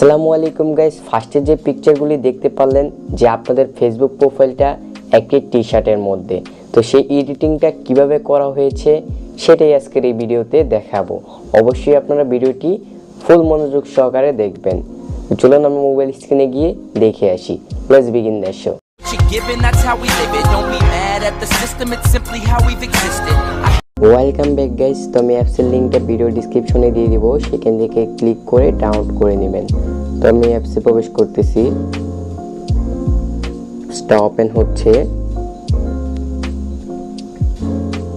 আসসালামু আলাইকুম গাইস ফার্স্টে যে পিকচারগুলি দেখতে পারলেন যে আপনাদের ফেসবুক প্রোফাইলটা একটি টি শার্টের মধ্যে। তো সেই এডিটিংটা কীভাবে করা হয়েছে সেটাই আজকের এই ভিডিওতে দেখাবো। অবশ্যই আপনারা ভিডিওটি ফুল মনোযোগ সহকারে দেখবেন। চলুন আমি মোবাইল স্ক্রিনে গিয়ে দেখে আসি। Let's begin the show given, that's how we live it. Don't be mad at the system, it's simply how we've existed. Welcome back guys তো আমি অ্যাপসের লিঙ্কটা ভিডিও ডিসক্রিপশনে দিয়ে দিব। সেখান থেকে ক্লিক করে ডাউনলোড করে নেবেন। তো আমি অ্যাপসে প্রবেশ করতেছি। অ্যাপসটা ওপেন হচ্ছে।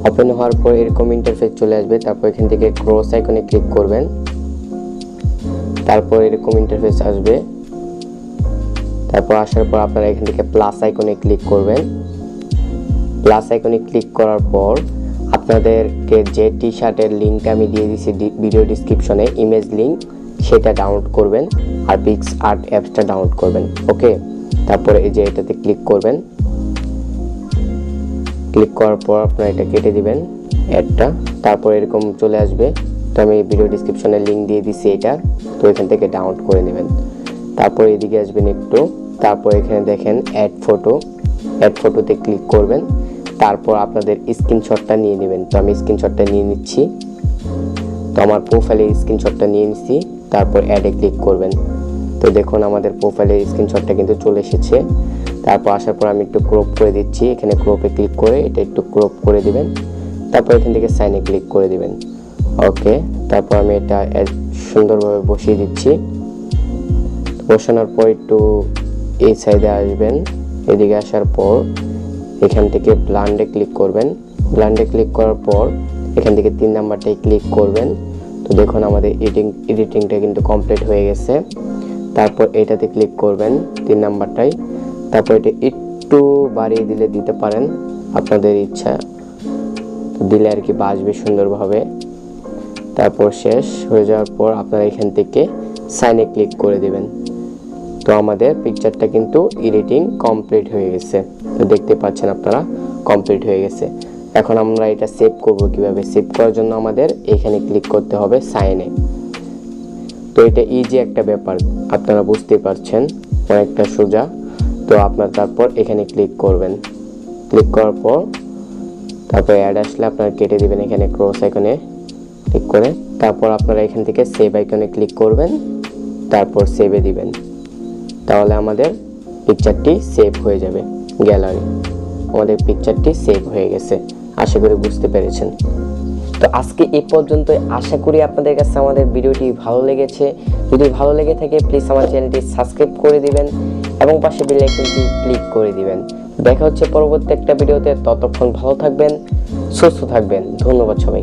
ওপেন হওয়ার পর এরকম ইন্টারফেস চলে আসবে। তারপর এখান থেকে ক্রস আইকনে ক্লিক করবেন। তারপর এরকম ইন্টারফেস আসবে। তারপর আসার পর আপনারা এখান থেকে প্লাস আইকনে ক্লিক করবেন। প্লাস আইকনে ক্লিক করার পর আপনাদেরকে যে টি শার্টের লিঙ্কটা আমি দিয়ে দিয়েছি ভিডিও ডিসক্রিপশনে ইমেজ লিঙ্ক সেটা ডাউনলোড করবেন আর পিক্স আর্ট অ্যাপসটা ডাউনলোড করবেন ওকে তারপরে এই যে এটাতে ক্লিক করবেন। ক্লিক করার পর আপনারা এটা কেটে দিবেন অ্যাডটা তারপর এরকম চলে আসবে। তো আমি ভিডিও ডিসক্রিপশনে লিঙ্ক দিয়ে দিছি এটা, তো এখান থেকে ডাউনলোড করে নেবেন। তারপর এদিকে আসবেন একটু। তারপর এখানে দেখেন অ্যাড ফটো অ্যাড ফটোতে ক্লিক করবেন। তারপর আপনাদের স্ক্রিনশটটা নিয়ে নেবেন। তো আমি স্ক্রিনশটটা নিয়ে নিচ্ছি। তো আমার প্রোফাইলের স্ক্রিনশটটা নিয়ে নিচ্ছি। তারপর অ্যাডে ক্লিক করবেন। তো দেখুন, আমাদের প্রোফাইলের স্ক্রিনশটটা কিন্তু চলে এসেছে। তারপর আসার পর আমি একটু ক্রপ করে দিচ্ছি। এখানে ক্রপে ক্লিক করে এটা একটু ক্রপ করে দিবেন। তারপর এখান থেকে সাইনে ক্লিক করে দিবেন। ওকে, তারপর আমি এটা সুন্দরভাবে বসিয়ে দিচ্ছি। বসানোর পর একটু এই সাইডে আসবেন। এদিকে আসার পর এখান থেকে ব্লান্ডে ক্লিক করবেন। ব্লান্ডে ক্লিক করার পর এখান থেকে তিন নাম্বারটাই ক্লিক করবেন। তো দেখুন আমাদের এডিটিং এডিটিংটা কিন্তু কমপ্লিট হয়ে গেছে। তারপর এটাতে ক্লিক করবেন তিন নাম্বারটাই তারপর এটা একটু বাড়িয়ে দিলে দিতে পারেন আপনাদের ইচ্ছা। দিলে আর কি বাসবে সুন্দরভাবে। তারপর শেষ হয়ে যাওয়ার পর আপনারা এখান থেকে সাইনে ক্লিক করে দিবেন। তো আমাদের পিকচারটা কিন্তু এডিটিং কমপ্লিট হয়ে গেছে। তো দেখতে পাচ্ছেন আপনারা কমপ্লিট হয়ে গেছে। এখন আমরা এটা সেভ করব কীভাবে? সেভ করার জন্য আমাদের এখানে ক্লিক করতে হবে সাইনে তো এটা ইজি একটা ব্যাপার, আপনারা বুঝতে পারছেন, অনেকটা সোজা। তো আপনার তারপর এখানে ক্লিক করবেন। ক্লিক করার পর তারপর অ্যাড আসলে আপনারা কেটে দিবেন এখানে ক্রস আইকনে ক্লিক করে তারপর আপনারা এখান থেকে সেভ আইকনে ক্লিক করবেন, তারপর সেভে দিবেন। তাহলে আমাদের পিকচারটি সেভ হয়ে যাবে গ্যালারি আমাদের পিকচারটি সেভ হয়ে গেছে, আশা করি বুঝতে পেরেছেন। তো আজকে এই পর্যন্ত আশা করি আপনাদের কাছে আমাদের ভিডিওটি ভালো লেগেছে। যদি ভালো লেগে থাকে প্লিজ আমার চ্যানেলটি সাবস্ক্রাইব করে দিবেন এবং পাশে বেল আইকনটি ক্লিক করে দিবেন। দেখা হচ্ছে পরবর্তী একটা ভিডিওতে, ততক্ষণ ভালো থাকবেন, সুস্থ থাকবেন। ধন্যবাদ সবাই